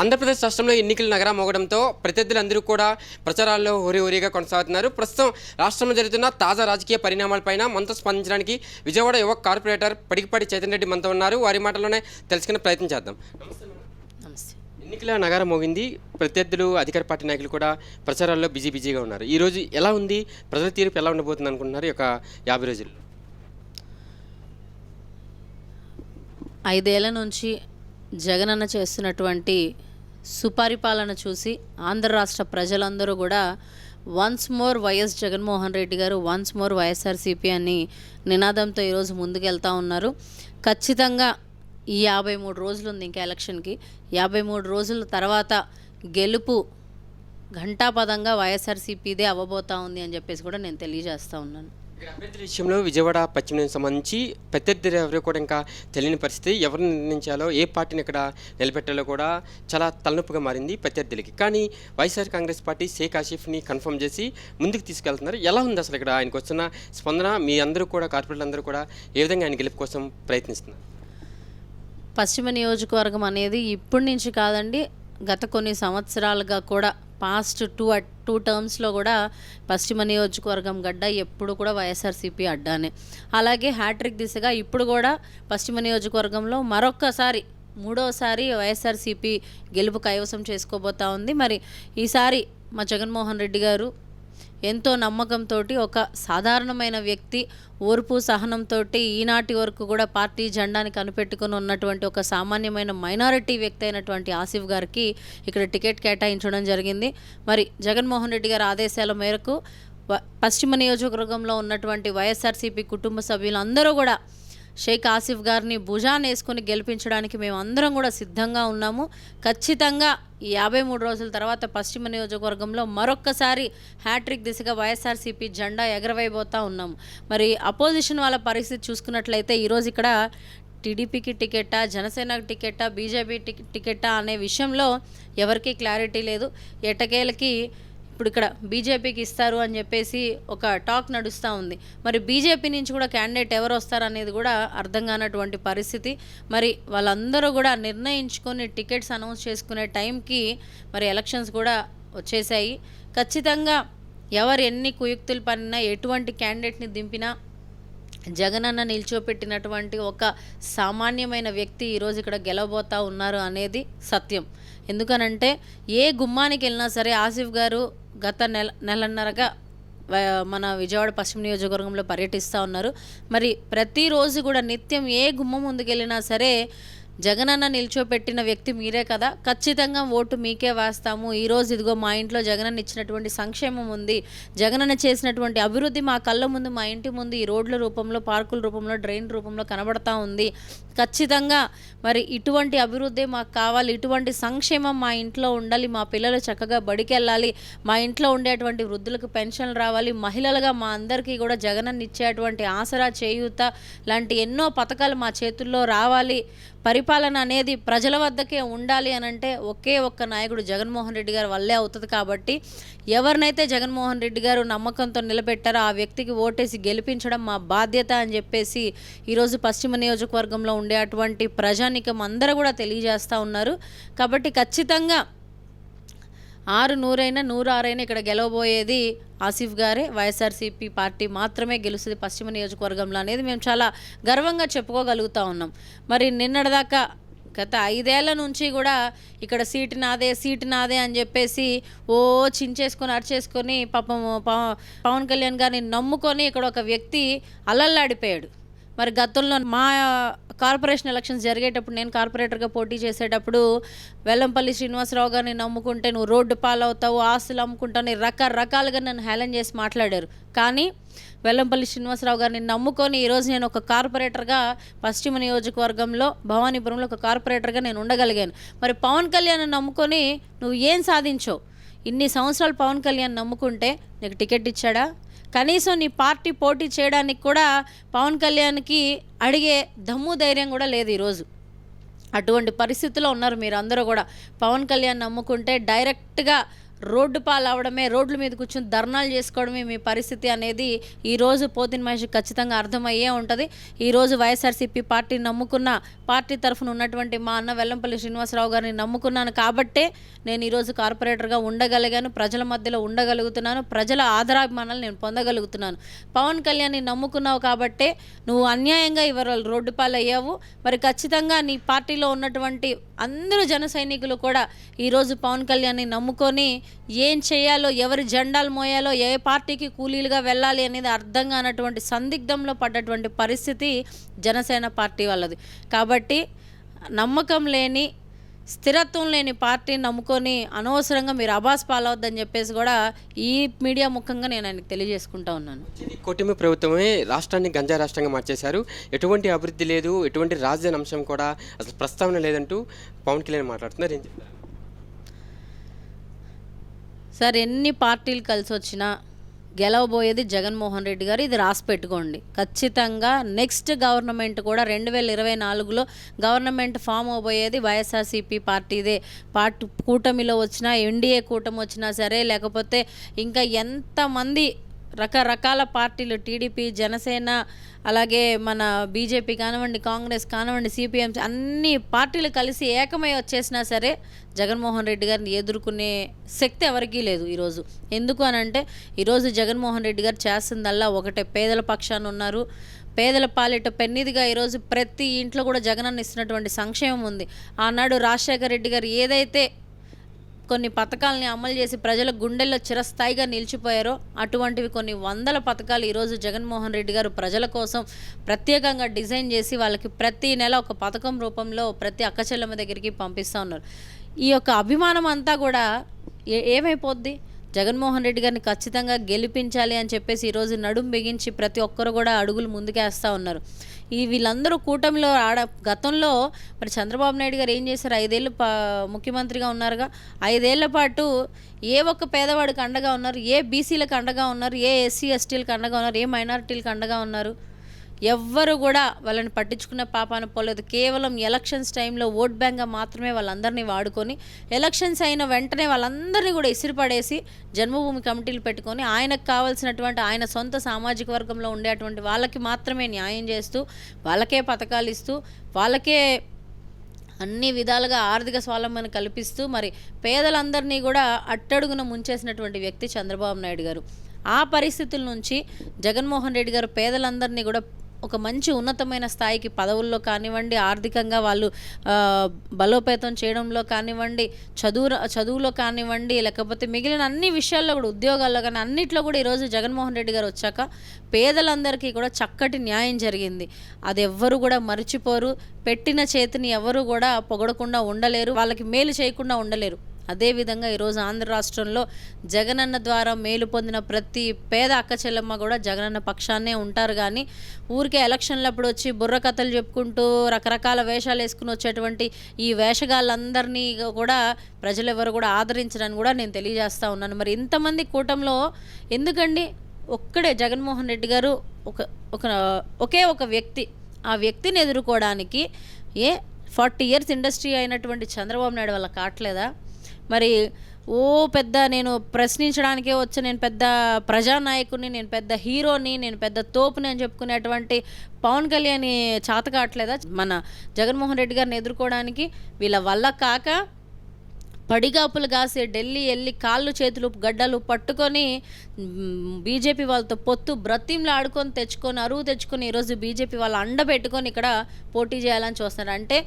ఆంధ్రప్రదేశ్ రాష్ట్రంలో ఎన్నికల నగరం మోగడంతో ప్రత్యర్థులందరూ కూడా ప్రచారాల్లో హోరీ హోరీగా కొనసాగుతున్నారు. ప్రస్తుతం రాష్ట్రంలో జరుగుతున్న తాజా రాజకీయ పరిణామాలపైన మనతో స్పందించడానికి విజయవాడ యువ కార్పొరేటర్ పడికిపాటి చైతన్య రెడ్డి మనతో ఉన్నారు. వారి మాటల్లోనే తెలుసుకునే ప్రయత్నం చేద్దాం. నమస్తే. ఎన్నికల నగరం మోగింది. ప్రత్యర్థులు అధికార పార్టీ నాయకులు కూడా ప్రచారాల్లో బిజీ బిజీగా ఉన్నారు. ఈ రోజు ఎలా ఉంది? ప్రజల తీర్పు ఎలా ఉండబోతుంది అనుకుంటున్నారు? ఈ యొక్క యాభై రోజుల్లో ఐదేళ్ళ నుంచి జగనన్న చేస్తున్నటువంటి సుపరిపాలన చూసి ఆంధ్ర రాష్ట్ర ప్రజలందరూ కూడా once more YS Jaganmohan Reddy garu once more YSRCP అని నినాదంతో ఈరోజు ముందుకెళ్తా ఉన్నారు. ఖచ్చితంగా ఈ యాభై మూడు రోజులు ఉంది ఇంకా ఎలక్షన్కి. యాభై మూడు రోజుల తర్వాత గెలుపు ఘంటాపదంగా వైఎస్ఆర్సీపీదే అవ్వబోతా ఉంది అని చెప్పేసి కూడా నేను తెలియజేస్తూ ఉన్నాను. ఇక్కడ అభ్యర్థుల విషయంలో విజయవాడ పశ్చిమకు సంబంధించి ప్రత్యర్థులు ఎవరు కూడా ఇంకా తెలియని పరిస్థితి. ఎవరిని నిర్ణయించాలో ఏ పార్టీని ఇక్కడ నిలబెట్టాలో కూడా చాలా తలనొప్పిగా మారింది ప్రత్యర్థులకి కానీ వైఎస్ఆర్ కాంగ్రెస్ పార్టీ షేక్ ఆసిఫ్ని కన్ఫర్మ్ చేసి ముందుకు తీసుకెళ్తున్నారు. ఎలా ఉంది అసలు ఇక్కడ ఆయనకు వస్తున్న స్పందన? మీ అందరూ కూడా కార్పొరేట్లు అందరూ కూడా ఏ విధంగా ఆయన గెలుపు కోసం ప్రయత్నిస్తున్నారు? పశ్చిమ నియోజకవర్గం అనేది ఇప్పటి నుంచి కాదండి గత కొన్ని సంవత్సరాలుగా కూడా పాస్ట్ టూ అట్ టూ టర్మ్స్లో కూడా పశ్చిమ నియోజకవర్గం గడ్డ ఎప్పుడు కూడా వైఎస్ఆర్సీపీ అడ్డానే. అలాగే హ్యాట్రిక్ దిశగా ఇప్పుడు కూడా పశ్చిమ నియోజకవర్గంలో మరొక్కసారి మూడోసారి వైఎస్ఆర్సీపీ గెలుపు కైవసం చేసుకోబోతా ఉంది. మరి ఈసారి మా జగన్మోహన్ రెడ్డి గారు ఎంతో నమ్మకంతో ఒక సాధారణమైన వ్యక్తి ఓర్పు సహనంతో ఈనాటి వరకు కూడా పార్టీ జెండాని కనిపెట్టుకుని ఉన్నటువంటి ఒక సామాన్యమైన మైనారిటీ వ్యక్తి అయినటువంటి ఆసిఫ్ గారికి ఇక్కడ టికెట్ కేటాయించడం జరిగింది. మరి జగన్మోహన్ రెడ్డి గారి ఆదేశాల మేరకు పశ్చిమ నియోజకవర్గంలో ఉన్నటువంటి వైఎస్ఆర్సీపీ కుటుంబ సభ్యులందరూ కూడా షేక్ ఆసిఫ్ గారిని భుజాన్ వేసుకొని గెలిపించడానికి మేము అందరం కూడా సిద్ధంగా ఉన్నాము. ఖచ్చితంగా ఈ యాభై మూడు రోజుల తర్వాత పశ్చిమ నియోజకవర్గంలో మరొక్కసారి హ్యాట్రిక్ దిశగా వైఎస్ఆర్సీపీ జెండా ఎగరవైపోతూ ఉన్నాము. మరి అపోజిషన్ వాళ్ళ పరిస్థితి చూసుకున్నట్లయితే ఈరోజు ఇక్కడ టీడీపీకి టికెట్టా జనసేనకు టికెట్టా బీజేపీ టికెట్టా అనే విషయంలో ఎవరికీ క్లారిటీ లేదు. ఎటకేలకి ఇప్పుడు ఇక్కడ బీజేపీకి ఇస్తారు అని చెప్పేసి ఒక టాక్ నడుస్తూ ఉంది. మరి బీజేపీ నుంచి కూడా క్యాండిడేట్ ఎవరు వస్తారనేది కూడా అర్థం కానటువంటి పరిస్థితి. మరి వాళ్ళందరూ కూడా నిర్ణయించుకొని టికెట్స్ అనౌన్స్ చేసుకునే టైంకి మరి ఎలక్షన్స్ కూడా వచ్చేసాయి. ఖచ్చితంగా ఎవరు ఎన్ని కుయుక్తులు పనినా ఎటువంటి క్యాండిడేట్ని దింపినా జగనన్న నిల్చోపెట్టినటువంటి ఒక సామాన్యమైన వ్యక్తి ఈరోజు ఇక్కడ గెలవబోతా ఉన్నారు అనేది సత్యం. ఎందుకనంటే ఏ గుమ్మానికి వెళ్ళినా సరే ఆసిఫ్ గారు గత నెల నెలన్నరగా మన విజయవాడ పశ్చిమ నియోజకవర్గంలో పర్యటిస్తూ ఉన్నారు. మరి ప్రతిరోజు కూడా నిత్యం ఏ గుమ్మం ముందుకెళ్ళినా సరే జగనన్న నిల్చోపెట్టిన వ్యక్తి మీరే కదా. ఖచ్చితంగా ఓటు మీకే వేస్తాము. ఈరోజు ఇదిగో మా ఇంట్లో జగనన్న ఇచ్చినటువంటి సంక్షేమం ఉంది. జగనన్న చేసినటువంటి అభివృద్ధి మా కళ్ళ ముందు మా ఇంటి ముందు ఈ రోడ్ల రూపంలో పార్కుల రూపంలో డ్రైన్ రూపంలో కనబడతా ఉంది. ఖచ్చితంగా మరి ఇటువంటి అభివృద్ధి మాకు కావాలి. ఇటువంటి సంక్షేమం మా ఇంట్లో ఉండాలి. మా పిల్లలు చక్కగా బడికెళ్ళాలి. మా ఇంట్లో ఉండేటువంటి వృద్ధులకు పెన్షన్లు రావాలి. మహిళలుగా మా అందరికీ కూడా జగనన్న ఇచ్చేటువంటి ఆసరా చేయూత లాంటి ఎన్నో పథకాలు మా చేతుల్లో రావాలి. పరి పరిపాలన అనేది ప్రజల వద్దకే ఉండాలి అని అంటే ఒకే ఒక్క నాయకుడు జగన్మోహన్ రెడ్డి గారు వల్లే అవుతుంది కాబట్టి ఎవరినైతే జగన్మోహన్ రెడ్డి గారు నమ్మకంతో నిలబెట్టారో ఆ వ్యక్తికి ఓటేసి గెలిపించడం మా బాధ్యత అని చెప్పేసి ఈరోజు పశ్చిమ నియోజకవర్గంలో ఉండే అటువంటి ప్రజానికం అందరూ కూడా తెలియజేస్తూ ఉన్నారు. కాబట్టి ఖచ్చితంగా ఆరు నూరైనా నూరు ఆరైనా ఇక్కడ గెలవబోయేది ఆసిఫ్ గారే. వైఎస్ఆర్సీపీ పార్టీ మాత్రమే గెలుస్తుంది పశ్చిమ నియోజకవర్గంలో అనేది మేము చాలా గర్వంగా చెప్పుకోగలుగుతా ఉన్నాం. మరి నిన్నటిదాకా గత ఐదేళ్ళ నుంచి కూడా ఇక్కడ సీటు నాదే సీటు నాదే అని చెప్పేసి ఓ చించేసుకొని అరిచేసుకొని పాపం పవ- పవన్ కళ్యాణ్ గారిని నమ్ముకొని ఇక్కడ ఒక వ్యక్తి అల్లల్లాడిపోయాడు మరి గతంలో మా కార్పొరేషన్ ఎలక్షన్స్ జరిగేటప్పుడు నేను కార్పొరేటర్గా పోటీ చేసేటప్పుడు వెల్లంపల్లి శ్రీనివాసరావు గారిని నమ్ముకుంటే నువ్వు రోడ్డు పాలవుతావు ఆస్తులు అమ్ముకుంటావు రకరకాలుగా నన్ను హేళన చేసి మాట్లాడారు. కానీ వెల్లంపల్లి శ్రీనివాసరావు గారిని నమ్ముకొని ఈరోజు నేను ఒక కార్పొరేటర్గా పశ్చిమ నియోజకవర్గంలో భవానీపురంలో ఒక కార్పొరేటర్గా నేను ఉండగలిగాను. మరి పవన్ కళ్యాణ్ నమ్ముకొని నువ్వు ఏం సాధించావు? ఇన్ని సంవత్సరాలు పవన్ కళ్యాణ్ నమ్ముకుంటే నీకు టికెట్ ఇచ్చాడా? కనీసం నీ పార్టీ పోటీ చేయడానికి కూడా పవన్ కళ్యాణ్కి అడిగే దమ్ము ధైర్యం కూడా లేదు ఈరోజు. అటువంటి పరిస్థితిలో ఉన్నారు మీరు అందరూ కూడా. పవన్ కళ్యాణ్ నమ్ముకుంటే డైరెక్ట్గా రోడ్డు పాలు రోడ్ల మీద కూర్చొని ధర్నాలు చేసుకోవడమే మీ పరిస్థితి అనేది ఈరోజు పోతిన మనిషి ఖచ్చితంగా అర్థమయ్యే ఉంటుంది. ఈరోజు వైఎస్ఆర్సీపీ పార్టీ నమ్ముకున్న పార్టీ తరఫున ఉన్నటువంటి మా అన్న వెల్లంపల్లి శ్రీనివాసరావు గారిని నమ్ముకున్నాను కాబట్టే నేను ఈరోజు కార్పొరేటర్గా ఉండగలిగాను ప్రజల మధ్యలో ఉండగలుగుతున్నాను ప్రజల ఆదరాభిమానాలు నేను పొందగలుగుతున్నాను. పవన్ కళ్యాణ్ని నమ్ముకున్నావు కాబట్టే నువ్వు అన్యాయంగా ఇవాళ రోడ్డు పాలు అయ్యావు మరి ఖచ్చితంగా నీ పార్టీలో ఉన్నటువంటి అందరూ జన సైనికులు కూడా ఈరోజు పవన్ కళ్యాణ్ని నమ్ముకొని ఏం చేయాలో ఎవరి జెండాలు మోయాలో ఏ పార్టీకి కూలీలుగా వెళ్ళాలి అనేది అర్థం కానటువంటి సందిగ్ధంలో పడ్డటువంటి పరిస్థితి జనసేన పార్టీ వాళ్ళది. కాబట్టి నమ్మకం లేని స్థిరత్వం లేని పార్టీని నమ్ముకొని అనవసరంగా మీరు అబాస్ పాలవద్దని చెప్పేసి కూడా ఈ మీడియా ముఖంగా నేను ఆయనకు తెలియజేసుకుంటా ఉన్నాను. కుటుంబ కూటమి ప్రభుత్వమే రాష్ట్రాన్ని గంజా రాష్ట్రంగా మార్చేశారు. ఎటువంటి అభివృద్ధి లేదు ఎటువంటి రాజధాని అంశం కూడా అసలు ప్రస్తావన లేదంటూ పవన్ కళ్యాణ్ మాట్లాడుతున్నారు. ఏం చెప్తారు? సార్ ఎన్ని పార్టీలు కలిసి వచ్చినా గెలవబోయేది జగన్మోహన్ రెడ్డి గారు ఇది రాసి పెట్టుకోండి. ఖచ్చితంగా నెక్స్ట్ గవర్నమెంట్ కూడా రెండు వేల ఇరవై నాలుగులో గవర్నమెంట్ ఫామ్ అవబోయేది వైఎస్ఆర్సీపీ పార్టీదే. పార్టీ కూటమిలో వచ్చినా ఎన్డీఏ కూటమి వచ్చినా సరే లేకపోతే ఇంకా ఎంతమంది రకరకాల పార్టీలు టీడీపీ జనసేన అలాగే మన బీజేపీ కానివ్వండి కాంగ్రెస్ కానివ్వండి సిపిఎం అన్ని పార్టీలు కలిసి ఏకమై వచ్చేసినా సరే జగన్మోహన్ రెడ్డి గారిని ఎదుర్కొనే శక్తి ఎవరికీ లేదు ఈరోజు. ఎందుకు అని అంటే ఈరోజు జగన్మోహన్ రెడ్డి గారు చేస్తుందల్లా ఒకటే. పేదల పక్షాన ఉన్నారు. పేదల పాలిట పెన్నిదిగా ఈరోజు ప్రతి ఇంట్లో కూడా జగనన్న ఇస్తున్నటువంటి సంక్షేమం ఉంది. ఆనాడు రాజశేఖర రెడ్డి గారు ఏదైతే కొన్ని పథకాలని అమలు చేసి ప్రజల గుండెల్లో చిరస్థాయిగా నిలిచిపోయారో అటువంటివి కొన్ని వందల పథకాలు ఈరోజు జగన్మోహన్ రెడ్డి గారు ప్రజల కోసం ప్రత్యేకంగా డిజైన్ చేసి వాళ్ళకి ప్రతి నెల ఒక పథకం రూపంలో ప్రతి అక్కచెల్లెమ్మ దగ్గరికి పంపిస్తూ ఉన్నారు. ఈ యొక్క అభిమానం అంతా కూడా ఏ ఏమైపోద్ది? జగన్మోహన్ రెడ్డి గారిని ఖచ్చితంగా గెలిపించాలి అని చెప్పేసి ఈరోజు నడుం బిగించి ప్రతి ఒక్కరు కూడా అడుగులు ముందుకేస్తూ ఉన్నారు. ఈ వీళ్ళందరూ కూటమిలో ఆడ గతంలో మరి చంద్రబాబు నాయుడు గారు ఏం చేశారు? ఐదేళ్ళు పా ముఖ్యమంత్రిగా ఉన్నారుగా. ఐదేళ్ళ పాటు ఏ ఒక్క పేదవాడికి అండగా ఉన్నారు? ఏ బీసీలకు అండగా ఉన్నారు? ఏ ఎస్సీ ఎస్టీలకు అండగా ఉన్నారు? ఏ మైనారిటీలకు అండగా ఉన్నారు? ఎవ్వరు కూడా వాళ్ళని పట్టించుకున్న పాపాన పోలేదు. కేవలం ఎలక్షన్స్ టైంలో ఓట్ బ్యాంక్గా మాత్రమే వాళ్ళందరినీ వాడుకొని ఎలక్షన్స్ అయిన వెంటనే వాళ్ళందరినీ కూడా ఇసిరిపడేసి జన్మభూమి కమిటీలు పెట్టుకొని ఆయనకు కావాల్సినటువంటి ఆయన సొంత సామాజిక వర్గంలో ఉండేటువంటి వాళ్ళకి మాత్రమే న్యాయం చేస్తూ వాళ్ళకే పథకాలు ఇస్తూ వాళ్ళకే అన్ని విధాలుగా ఆర్థిక స్వాలంబన కల్పిస్తూ మరి పేదలందరినీ కూడా అట్టడుగున ముంచేసినటువంటి వ్యక్తి చంద్రబాబు నాయుడు గారు. ఆ పరిస్థితుల నుంచి జగన్మోహన్ రెడ్డి గారు పేదలందరినీ కూడా ఒక మంచి ఉన్నతమైన స్థాయికి పదవుల్లో కానివ్వండి ఆర్థికంగా వాళ్ళు బలోపేతం చేయడంలో కానివ్వండి చదువు చదువులో కానివ్వండి లేకపోతే మిగిలిన అన్ని విషయాల్లో కూడా ఉద్యోగాల్లో కానీ అన్నిట్లో కూడా ఈరోజు జగన్మోహన్ రెడ్డి గారు వచ్చాక పేదలందరికీ కూడా చక్కటి న్యాయం జరిగింది. అది ఎవ్వరు కూడా మర్చిపోరు. పెట్టిన చేతిని ఎవరు కూడా పొగడకుండా ఉండలేరు. వాళ్ళకి మేలు చేయకుండా ఉండలేరు. అదేవిధంగా ఈరోజు ఆంధ్ర రాష్ట్రంలో జగనన్న ద్వారా మేలు పొందిన ప్రతి పేద అక్క చెల్లెమ్మ కూడా జగనన్న పక్షాన్నే ఉంటారు. కానీ ఊరికే ఎలక్షన్లప్పుడు వచ్చి బుర్ర కథలు చెప్పుకుంటూ రకరకాల వేషాలు వేసుకుని వచ్చేటువంటి ఈ వేషగాళ్ళందరినీ కూడా ప్రజలు ఎవరు కూడా ఆదరించడానికి కూడా నేను తెలియజేస్తా ఉన్నాను. మరి ఇంతమంది కూటంలో ఎందుకండి ఒక్కడే జగన్మోహన్ రెడ్డి గారు ఒక ఒక ఒకే ఒక వ్యక్తి ఆ వ్యక్తిని ఎదుర్కోవడానికి ఏ ఫార్టీ ఇయర్స్ ఇండస్ట్రీ అయినటువంటి చంద్రబాబు నాయుడు వల్ల కావట్లేదా మరి ఓ పెద్ద నేను ప్రశ్నించడానికే వచ్చి నేను పెద్ద ప్రజానాయకుని నేను పెద్ద హీరోని నేను పెద్ద తోపుని అని చెప్పుకునేటువంటి పవన్ కళ్యాణ్ చేత కావట్లేదా? మన జగన్మోహన్ రెడ్డి గారిని ఎదుర్కోవడానికి వీళ్ళ వల్ల కాక పడిగాపులు కాసే ఢిల్లీ వెళ్ళి కాళ్ళు చేతులు గడ్డలు పట్టుకొని బీజేపీ వాళ్ళతో పొత్తు బ్రతింలు ఆడుకొని తెచ్చుకొని అరువు తెచ్చుకొని ఈరోజు బీజేపీ వాళ్ళు అండ పెట్టుకొని ఇక్కడ పోటీ చేయాలని చూస్తున్నారు. అంటే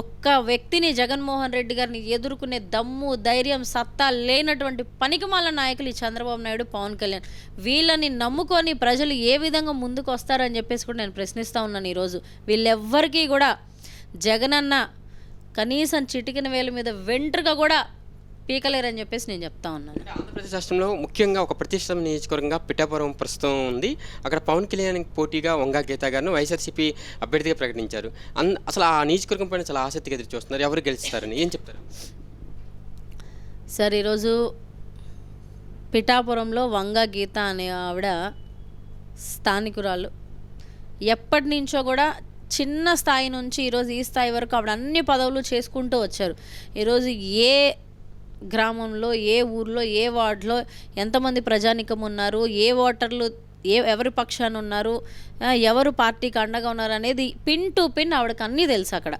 ఒక్క వ్యక్తిని జగన్మోహన్ రెడ్డి గారిని ఎదుర్కొనే దమ్ము ధైర్యం సత్తా లేనటువంటి పనికిమాల నాయకులు ఈ చంద్రబాబు నాయుడు పవన్ కళ్యాణ్. వీళ్ళని నమ్ముకొని ప్రజలు ఏ విధంగా ముందుకు వస్తారని చెప్పేసి కూడా నేను ప్రశ్నిస్తూ ఉన్నాను ఈరోజు. వీళ్ళెవ్వరికీ కూడా జగనన్న కనీసం చిటికిన వేల మీద వెంట్రుగా కూడా పీకలేరని చెప్పేసి నేను చెప్తా ఉన్నాను. ఆంధ్రప్రదేశ్ రాష్ట్రంలో ముఖ్యంగా ఒక ప్రతిష్ట నియోజకవర్గంగా పిఠాపురం ప్రస్తుతం ఉంది. అక్కడ పవన్ కళ్యాణ్ పోటీగా వంగా గీత గారిని వైఎస్ఆర్సీపీ అభ్యర్థిగా ప్రకటించారు. అన్ అసలు ఆ నియోజకవర్గం పైన చాలా ఆసక్తిగా ఎదురు చూస్తున్నారు. ఎవరు గెలుస్తారని ఏం చెప్తారు? సార్ ఈరోజు పిఠాపురంలో వంగ గీత అనే ఆవిడ స్థానికురాలు. ఎప్పటి నుంచో కూడా చిన్న స్థాయి నుంచి ఈరోజు ఈ స్థాయి వరకు ఆవిడ అన్ని పదవులు చేసుకుంటూ వచ్చారు. ఈరోజు ఏ గ్రామంలో ఏ ఊర్లో ఏ వార్డులో ఎంతమంది ప్రజానికం ఉన్నారు ఏ ఓటర్లు ఏ ఎవరి పక్షాన ఉన్నారు ఎవరు పార్టీకి అండగా ఉన్నారు అనేది పిన్ టు పిన్ ఆవిడకి అన్నీ తెలుసు అక్కడ.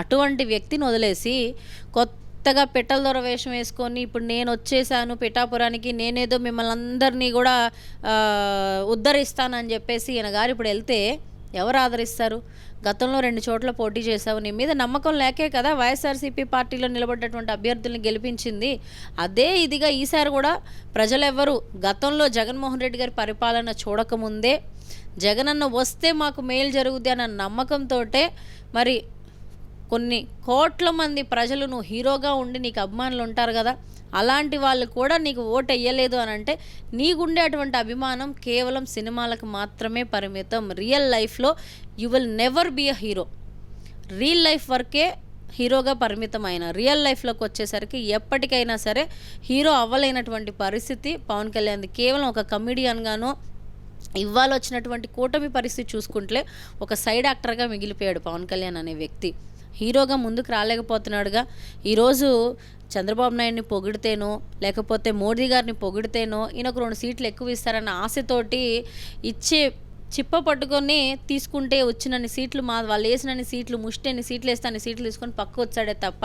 అటువంటి వ్యక్తిని వదిలేసి కొత్తగా పెట్టల దొర వేషం వేసుకొని ఇప్పుడు నేను వచ్చేసాను పిఠాపురానికి నేనేదో మిమ్మల్ని అందరినీ కూడా ఉద్ధరిస్తానని చెప్పేసి ఈయన గారు ఇప్పుడు వెళ్తే ఎవరు ఆదరిస్తారు? గతంలో రెండు చోట్ల పోటీ చేశావు. నీ మీద నమ్మకం లేకే కదా వైఎస్ఆర్సీపీ పార్టీలో నిలబడ్డటువంటి అభ్యర్థుల్ని గెలిపించింది. అదే ఇదిగా ఈసారి కూడా ప్రజలెవ్వరూ గతంలో జగన్మోహన్ రెడ్డి గారి పరిపాలన చూడకముందే జగనన్న వస్తే మాకు మేలు జరుగుద్ది అన్న నమ్మకంతో మరి కొన్ని కోట్ల మంది ప్రజలు నువ్వు హీరోగా ఉండి నీకు అభిమానులు ఉంటారు కదా అలాంటి వాళ్ళు కూడా నీకు ఓటు వేయలేదు అని అంటే నీకుండే అటువంటి అభిమానం కేవలం సినిమాలకు మాత్రమే పరిమితం. రియల్ లైఫ్లో you will never be a hero real life వరకే హీరోగా పరిమితమైన. రియల్ లైఫ్లోకి వచ్చేసరికి ఎప్పటికైనా సరే హీరో అవ్వలేనటువంటి పరిస్థితి పవన్ కళ్యాణ్ది. కేవలం ఒక కమిడియన్గానో ఇవ్వాలొచ్చినటువంటి వచ్చినటువంటి కూటమి పరిస్థితి చూసుకుంటే ఒక సైడ్ యాక్టర్గా మిగిలిపోయాడు పవన్ కళ్యాణ్ అనే వ్యక్తి. హీరోగా ముందుకు రాలేకపోతున్నాడుగా. ఈరోజు చంద్రబాబు నాయుడిని పొగిడితేనో లేకపోతే మోడీ గారిని పొగిడితేనో ఈయనకు రెండు సీట్లు ఎక్కువ ఇస్తారన్న ఆశతోటి ఇచ్చే చిప్ప పట్టుకొని తీసుకుంటే వచ్చినన్ని సీట్లు మా వాళ్ళు వేసినన్ని సీట్లు ముష్టని సీట్లు వేస్తే అన్ని సీట్లు తీసుకొని పక్క వచ్చాడే తప్ప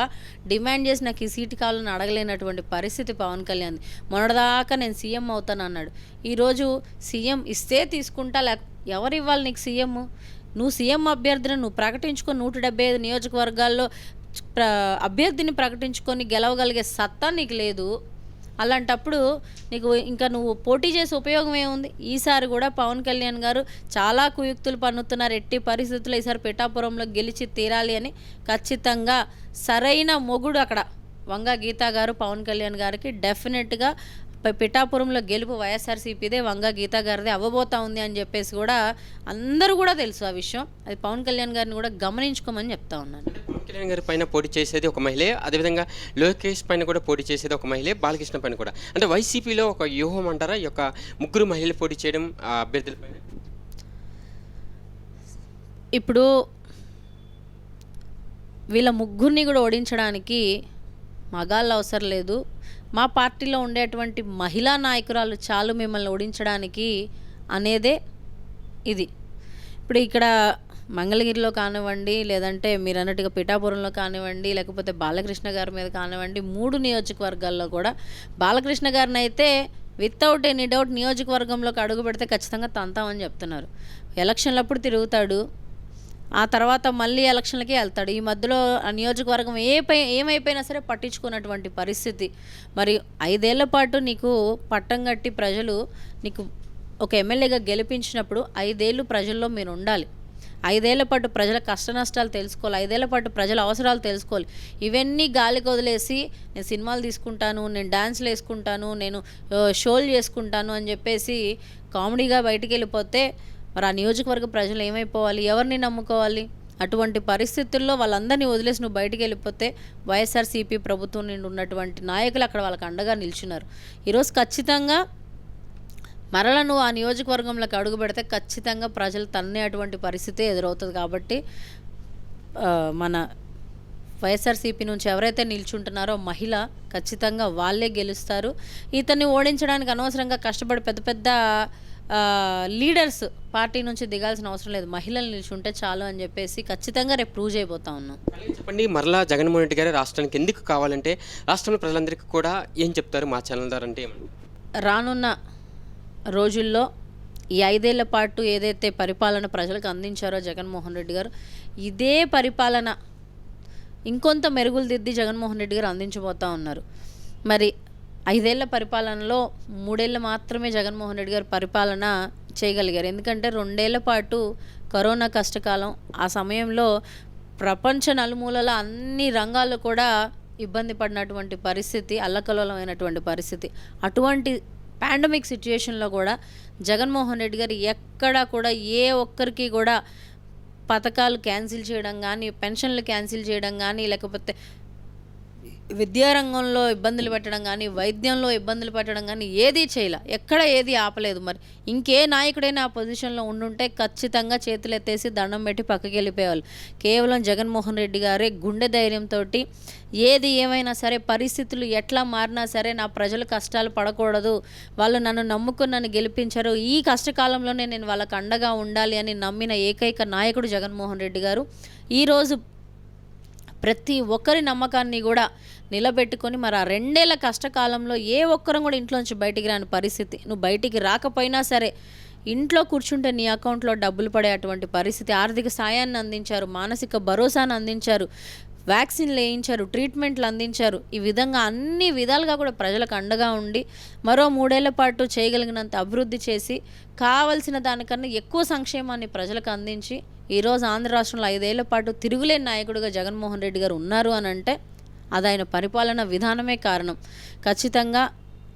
డిమాండ్ చేసి నాకు ఈ సీటు కావాలని అడగలేనటువంటి పరిస్థితి పవన్ కళ్యాణ్ మొన్నటిదాకా నేను సీఎం అవుతాను అన్నాడు ఈరోజు సీఎం ఇస్తే తీసుకుంటా లేక ఎవరు ఇవ్వాలి నీకు సీఎం? నువ్వు సీఎం అభ్యర్థిని నువ్వు ప్రకటించుకొని నూట డెబ్బై ఐదు నియోజకవర్గాల్లో ప్ర అభ్యర్థిని ప్రకటించుకొని గెలవగలిగే సత్తా నీకు లేదు. అలాంటప్పుడు నీకు ఇంకా నువ్వు పోటీ చేసే ఉపయోగం ఏముంది? ఈసారి కూడా పవన్ కళ్యాణ్ గారు చాలా కుయుక్తులు పన్నుతున్నారు. ఎట్టి పరిస్థితుల్లో ఈసారి పిఠాపురంలో గెలిచి తీరాలి అని ఖచ్చితంగా సరైన మొగుడు అక్కడ వంగ గీతా గారు పవన్ కళ్యాణ్ గారికి డెఫినెట్గా పిఠాపురంలో గెలుపు వైఎస్ఆర్సీపీదే వంగ గీతా గారిదే అవ్వబోతా ఉంది అని చెప్పేసి కూడా అందరూ కూడా తెలుసు ఆ విషయం. అది పవన్ కళ్యాణ్ గారిని కూడా గమనించుకోమని చెప్తా ఉన్నాను. పవన్ కళ్యాణ్ గారి పైన పోటీ చేసేది ఒక మహిళే అదేవిధంగా లోకేష్ పైన కూడా పోటీ చేసేది ఒక మహిళే బాలకృష్ణ పైన కూడా. అంటే వైసీపీలో ఒక వ్యూహం అంటారా? ఈ యొక్క ముగ్గురు మహిళలు పోటీ చేయడం ఆ అభ్యర్థుల పైన? ఇప్పుడు వీళ్ళ ముగ్గురిని కూడా ఓడించడానికి మగాళ్ళు అవసరం లేదు. మా పార్టీలో ఉండేటువంటి మహిళా నాయకురాలు చాలు మిమ్మల్ని ఓడించడానికి అనేదే ఇది. ఇప్పుడు ఇక్కడ మంగళగిరిలో కానివ్వండి లేదంటే మీరు అన్నట్టుగా పిఠాపురంలో కానివ్వండి లేకపోతే బాలకృష్ణ గారి మీద కానివ్వండి మూడు నియోజకవర్గాల్లో కూడా బాలకృష్ణ గారిని అయితే వితౌట్ ఎనీ డౌట్ నియోజకవర్గంలోకి అడుగు పెడితే ఖచ్చితంగా తంతామని చెప్తున్నారు. ఎలక్షన్లప్పుడు తిరుగుతాడు ఆ తర్వాత మళ్ళీ ఎలక్షన్లకి వెళ్తాడు. ఈ మధ్యలో నియోజకవర్గం ఏ పై ఏమైపోయినా సరే పట్టించుకున్నటువంటి పరిస్థితి. మరి ఐదేళ్ళ పాటు నీకు పట్టం కట్టి ప్రజలు నీకు ఒక ఎమ్మెల్యేగా గెలిపించినప్పుడు ఐదేళ్ళు ప్రజల్లో మీరు ఉండాలి. ఐదేళ్ళ పాటు ప్రజల కష్ట నష్టాలు తెలుసుకోవాలి. ఐదేళ్ళ పాటు ప్రజల అవసరాలు తెలుసుకోవాలి. ఇవన్నీ గాలికి వదిలేసి నేను సినిమాలు తీసుకుంటాను నేను డ్యాన్స్లు వేసుకుంటాను నేను షోలు చేసుకుంటాను అని చెప్పేసి కామెడీగా బయటికి వెళ్ళిపోతే మరి ఆ నియోజకవర్గ ప్రజలు ఏమైపోవాలి? ఎవరిని నమ్ముకోవాలి? అటువంటి పరిస్థితుల్లో వాళ్ళందరినీ వదిలేసి నువ్వు బయటికి వెళ్ళిపోతే వైఎస్ఆర్సీపీ ప్రభుత్వం నుండి ఉన్నటువంటి నాయకులు అక్కడ వాళ్ళకి అండగా నిల్చున్నారు ఈరోజు ఖచ్చితంగా మరల నువ్వు ఆ నియోజకవర్గంలోకి అడుగు పెడితే ఖచ్చితంగా ప్రజలు తన్నే అటువంటి పరిస్థితి ఎదురవుతుంది కాబట్టి మన వైఎస్ఆర్సీపీ నుంచి ఎవరైతే నిల్చుంటున్నారో మహిళ ఖచ్చితంగా వాళ్ళే గెలుస్తారు. ఇతన్ని ఓడించడానికి అనవసరంగా కష్టపడి పెద్ద పెద్ద లీడర్స్ పార్టీ నుంచి దిగాల్సిన అవసరం లేదు. మహిళలు నిల్చుంటే చాలు అని చెప్పేసి ఖచ్చితంగా రేపు ప్రూవ్ చేయబోతా ఉన్నాం. చెప్పండి మరలా జగన్మోహన్ రెడ్డి గారు రాష్ట్రానికి ఎందుకు కావాలంటే రాష్ట్రంలో ప్రజలందరికీ కూడా ఏం చెప్తారు మా ఛానల్ ద్వారా అంటే రానున్న రోజుల్లో ఈ ఐదేళ్ళ పాటు ఏదైతే పరిపాలన ప్రజలకు అందించారో జగన్మోహన్ రెడ్డి గారు ఇదే పరిపాలన ఇంకొంత మెరుగులు దిద్ది జగన్మోహన్ రెడ్డి గారు అందించబోతా ఉన్నారు. మరి ఐదేళ్ళ పరిపాలనలో మూడేళ్ళు మాత్రమే జగన్మోహన్ రెడ్డి గారు పరిపాలన చేయగలిగారు. ఎందుకంటే రెండేళ్ళ పాటు కరోనా కష్టకాలం ఆ సమయంలో ప్రపంచ నలుమూలల అన్ని రంగాల్లో కూడా ఇబ్బంది పడినటువంటి పరిస్థితి అల్లకలోలమైనటువంటి పరిస్థితి. అటువంటి పాండమిక్ సిచ్యుయేషన్లో కూడా జగన్మోహన్ రెడ్డి గారు ఎక్కడా కూడా ఏ ఒక్కరికి కూడా పథకాలు క్యాన్సిల్ చేయడం కానీ పెన్షన్లు క్యాన్సిల్ చేయడం కానీ లేకపోతే విద్యారంగంలో ఇబ్బందులు పెట్టడం కానీ వైద్యంలో ఇబ్బందులు పెట్టడం కానీ ఏదీ చేయలే. ఎక్కడ ఏది ఆపలేదు మరి. ఇంకే నాయకుడైనా ఆ పొజిషన్లో ఉండుంటే ఖచ్చితంగా చేతులు ఎత్తేసి దండం పెట్టి పక్కకి వెళ్ళిపోయేవాళ్ళు కేవలం జగన్మోహన్ రెడ్డి గారే గుండె ధైర్యంతో ఏది ఏమైనా సరే పరిస్థితులు ఎట్లా మారినా సరే నా ప్రజలు కష్టాలు పడకూడదు. వాళ్ళు నన్ను నమ్ముకుని నన్ను గెలిపించారు. ఈ కష్టకాలంలోనే నేను వాళ్ళకు అండగా ఉండాలి అని నమ్మిన ఏకైక నాయకుడు జగన్మోహన్ రెడ్డి గారు. ఈరోజు ప్రతి ఒక్కరి నమ్మకాన్ని కూడా నిలబెట్టుకొని మరి ఆ రెండేళ్ళ కష్టకాలంలో ఏ ఒక్కరం కూడా ఇంట్లోంచి బయటికి రాని పరిస్థితి. నువ్వు బయటికి రాకపోయినా సరే ఇంట్లో కూర్చుంటే నీ అకౌంట్లో డబ్బులు పడే అటువంటి పరిస్థితి. ఆర్థిక సాయాన్ని అందించారు మానసిక భరోసాను అందించారు వ్యాక్సిన్లు వేయించారు ట్రీట్మెంట్లు అందించారు. ఈ విధంగా అన్ని విధాలుగా కూడా ప్రజలకు అండగా ఉండి మరో మూడేళ్ళ పాటు చేయగలిగినంత అభివృద్ధి చేసి కావలసిన దానికన్నా ఎక్కువ సంక్షేమాన్ని ప్రజలకు అందించి ఈరోజు ఆంధ్ర రాష్ట్రంలో ఐదేళ్ళ పాటు తిరుగులేని నాయకుడిగా జగన్మోహన్ రెడ్డి గారు ఉన్నారు అని అంటే అది ఆయన పరిపాలన విధానమే కారణం. ఖచ్చితంగా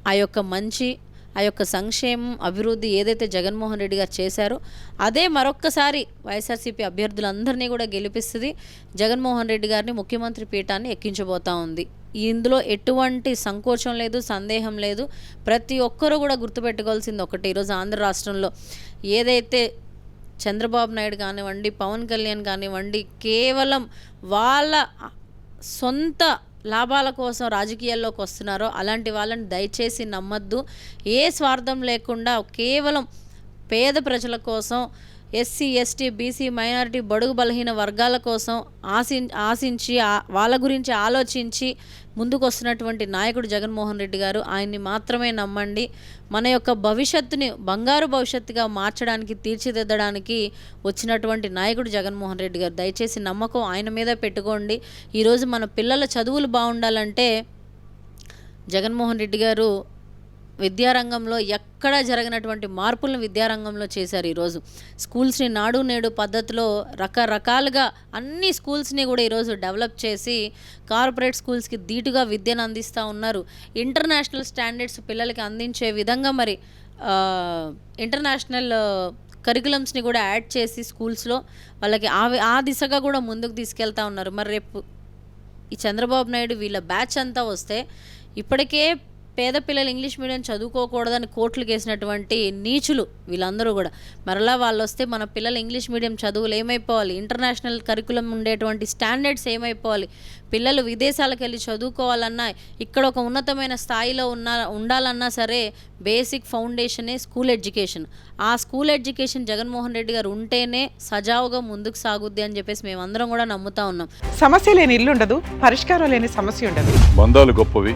ఆ యొక్క మంచి ఆ యొక్క సంక్షేమం అభివృద్ధి ఏదైతే జగన్మోహన్ రెడ్డి గారు చేశారో అదే మరొక్కసారి వైఎస్ఆర్సీపీ అభ్యర్థులందరినీ కూడా గెలిపిస్తుంది. జగన్మోహన్ రెడ్డి గారిని ముఖ్యమంత్రి పీఠాన్ని ఎక్కించబోతా ఉంది. ఇందులో ఎటువంటి సంకోచం లేదు సందేహం లేదు. ప్రతి ఒక్కరూ కూడా గుర్తుపెట్టుకోవాల్సింది ఒకటి. ఈరోజు ఆంధ్ర రాష్ట్రంలో ఏదైతే చంద్రబాబు నాయుడు కానివ్వండి పవన్ కళ్యాణ్ కానివ్వండి కేవలం వాళ్ళ సొంత లాభాల కోసం రాజకీయాల్లోకి వస్తున్నారో అలాంటి వాళ్ళని దయచేసి నమ్మద్దు. ఏ స్వార్థం లేకుండా కేవలం పేద ప్రజల కోసం ఎస్సీ ఎస్టీ బీసీ మైనారిటీ బడుగు బలహీన వర్గాల కోసం ఆశి ఆశించి వాళ్ళ గురించి ఆలోచించి ముందుకు వస్తున్నటువంటి నాయకుడు జగన్మోహన్ రెడ్డి గారు ఆయన్ని మాత్రమే నమ్మండి. మన యొక్క భవిష్యత్తుని బంగారు భవిష్యత్తుగా మార్చడానికి తీర్చిదిద్దడానికి వచ్చినటువంటి నాయకుడు జగన్మోహన్ రెడ్డి గారు. దయచేసి నమ్మకం ఆయన మీద పెట్టుకోండి. ఈరోజు మన పిల్లల చదువులు బాగుండాలంటే జగన్మోహన్ రెడ్డి గారు విద్యారంగంలో ఎక్కడ జరగనటువంటి మార్పులను విద్యారంగంలో చేశారు ఈరోజు? స్కూల్స్ని నాడు నేడు పద్ధతిలో రకరకాలుగా అన్ని స్కూల్స్ని కూడా ఈరోజు డెవలప్ చేసి కార్పొరేట్ స్కూల్స్కి ధీటుగా విద్యను అందిస్తూ ఉన్నారు. ఇంటర్నేషనల్ స్టాండర్డ్స్ పిల్లలకి అందించే విధంగా మరి ఇంటర్నేషనల్ కరికులమ్స్ని కూడా యాడ్ చేసి స్కూల్స్లో వాళ్ళకి ఆ ఆ దిశగా కూడా ముందుకు తీసుకెళ్తా ఉన్నారు. మరి రేపు ఈ చంద్రబాబు నాయుడు వీళ్ళ బ్యాచ్ అంతా వస్తే ఇప్పటికే పేద పిల్లలు ఇంగ్లీష్ మీడియం చదువుకోకూడదని కోట్లు కేసినటువంటి నీచులు వీళ్ళందరూ కూడా. మరలా వాళ్ళు వస్తే మన పిల్లలు ఇంగ్లీష్ మీడియం చదువులు ఏమైపోవాలి? ఇంటర్నేషనల్ కరికులం ఉండేటువంటి స్టాండర్డ్స్ ఏమైపోవాలి? పిల్లలు విదేశాలకు వెళ్ళి చదువుకోవాలన్నా ఇక్కడ ఒక ఉన్నతమైన స్థాయిలో ఉన్న ఉండాలన్నా సరే బేసిక్ ఫౌండేషనే స్కూల్ ఎడ్యుకేషన్. ఆ స్కూల్ ఎడ్యుకేషన్ జగన్మోహన్ రెడ్డి గారు ఉంటేనే సజావుగా ముందుకు సాగుద్ది అని చెప్పేసి మేమందరం కూడా నమ్ముతా ఉన్నాం. సమస్య లేని ఇల్లు ఉండదు పరిష్కారం లేని సమస్య ఉండదు. బంధాలు గొప్పవి.